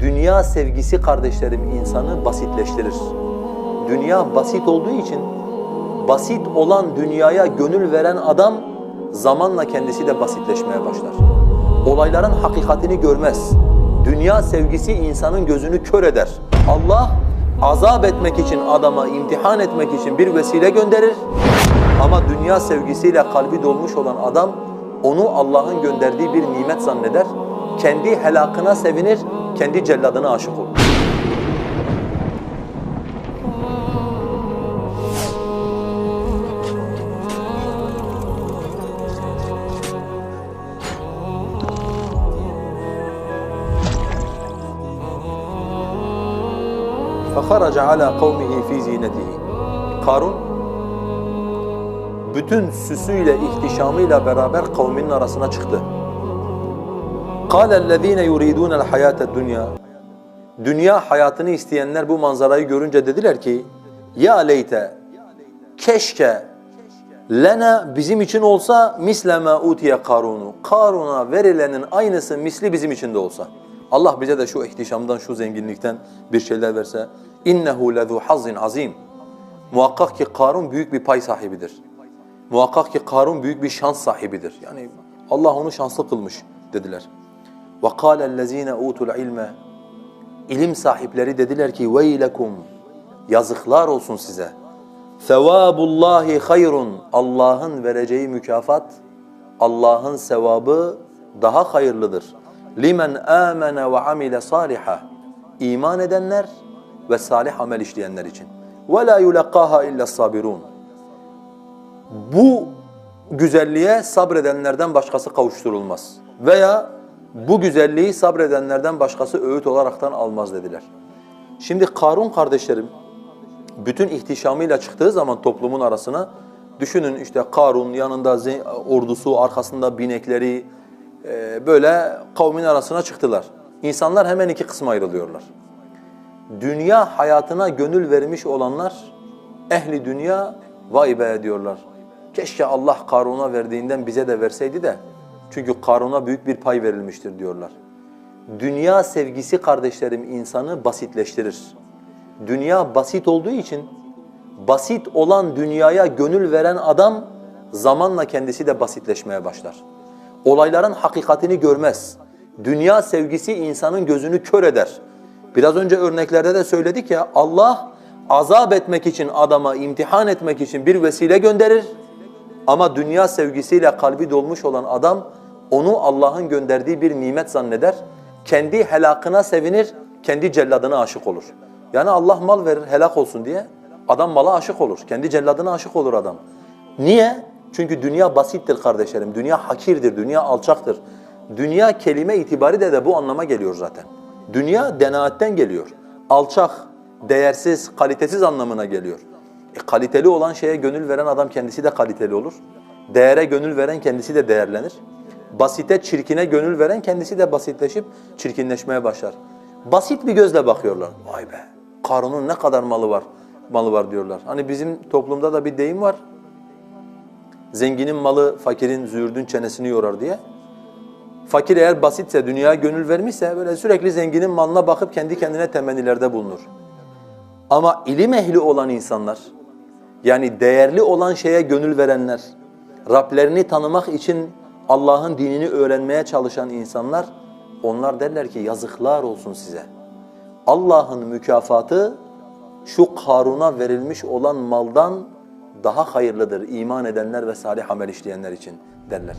Dünya sevgisi kardeşlerim insanı basitleştirir. Dünya basit olduğu için basit olan dünyaya gönül veren adam zamanla kendisi de basitleşmeye başlar. Olayların hakikatini görmez. Dünya sevgisi insanın gözünü kör eder. Allah azap etmek için adama imtihan etmek için bir vesile gönderir. Ama dünya sevgisiyle kalbi dolmuş olan adam onu Allah'ın gönderdiği bir nimet zanneder. Kendi helakına sevinir, kendi celladına aşık olur. فَخَرَجَ عَلَى قَوْمِهِ ف۪ي زِينَتِهِ Karun bütün süsüyle, ihtişamıyla beraber kavminin arasına çıktı. قَالَ الَّذ۪ينَ يُرِيدُونَ الْحَيَاةَ الدُّنْيَا Dünya hayatını isteyenler bu manzarayı görünce dediler ki ya leyte keşke lena bizim için olsa misle ma utiye karunu. Karun'a verilenin aynısı misli bizim için de olsa. Allah bize de şu ihtişamdan, şu zenginlikten bir şeyler verse. İnnehu lezu hazzin azim. Muhakkak ki Karun büyük bir pay sahibidir. Muhakkak ki Karun büyük bir şans sahibidir. Yani Allah onu şanslı kılmış dediler. وَقَالَ الَّذ۪ينَ اُوتُوا الْعِلْمَ İlim sahipleri dediler ki وَيْلَكُمْ Yazıklar olsun size. Sevabullahi hayrun. Allah'ın vereceği mükafat, Allah'ın sevabı daha hayırlıdır. Limen amene ve amile saliha. İman edenler ve salih amel işleyenler için. Ve la yulaqaha illa sabirun. Bu güzelliğe sabredenlerden başkası kavuşturulmaz. Veya bu güzelliği sabredenlerden başkası öğüt olaraktan almaz dediler. Şimdi Karun kardeşlerim bütün ihtişamıyla çıktığı zaman toplumun arasına düşünün işte Karun yanında ordusu, arkasında binekleri e, böyle kavmin arasına çıktılar. İnsanlar hemen iki kısma ayrılıyorlar. Dünya hayatına gönül vermiş olanlar ehli dünya vay be diyorlar. Keşke Allah Karun'a verdiğinden bize de verseydi de çünkü Karun'a büyük bir pay verilmiştir diyorlar. Dünya sevgisi kardeşlerim insanı basitleştirir. Dünya basit olduğu için basit olan dünyaya gönül veren adam zamanla kendisi de basitleşmeye başlar. Olayların hakikatini görmez. Dünya sevgisi insanın gözünü kör eder. Biraz önce örneklerde de söyledik ya Allah azap etmek için adama imtihan etmek için bir vesile gönderir. Ama dünya sevgisiyle kalbi dolmuş olan adam onu Allah'ın gönderdiği bir nimet zanneder. Kendi helakına sevinir, kendi celladına aşık olur. Yani Allah mal verir helak olsun diye adam mala aşık olur. Kendi celladına aşık olur adam. Niye? Çünkü dünya basittir kardeşlerim. Dünya hakirdir, dünya alçaktır. Dünya kelime itibariyle de bu anlama geliyor zaten. Dünya denaatten geliyor. Alçak, değersiz, kalitesiz anlamına geliyor. E, kaliteli olan şeye gönül veren adam kendisi de kaliteli olur. Değere gönül veren kendisi de değerlenir. Basite, çirkine gönül veren kendisi de basitleşip çirkinleşmeye başlar. Basit bir gözle bakıyorlar. Vay be, Karun'un ne kadar malı var, malı var diyorlar. Hani bizim toplumda da bir deyim var. Zenginin malı fakirin, züğürdün çenesini yorar diye. Fakir eğer basitse, dünyaya gönül vermişse böyle sürekli zenginin malına bakıp kendi kendine temennilerde bulunur. Ama ilim ehli olan insanlar, yani değerli olan şeye gönül verenler, Rablerini tanımak için Allah'ın dinini öğrenmeye çalışan insanlar, onlar derler ki yazıklar olsun size. Allah'ın mükafatı şu Karun'a verilmiş olan maldan daha hayırlıdır iman edenler ve salih amel işleyenler için derler.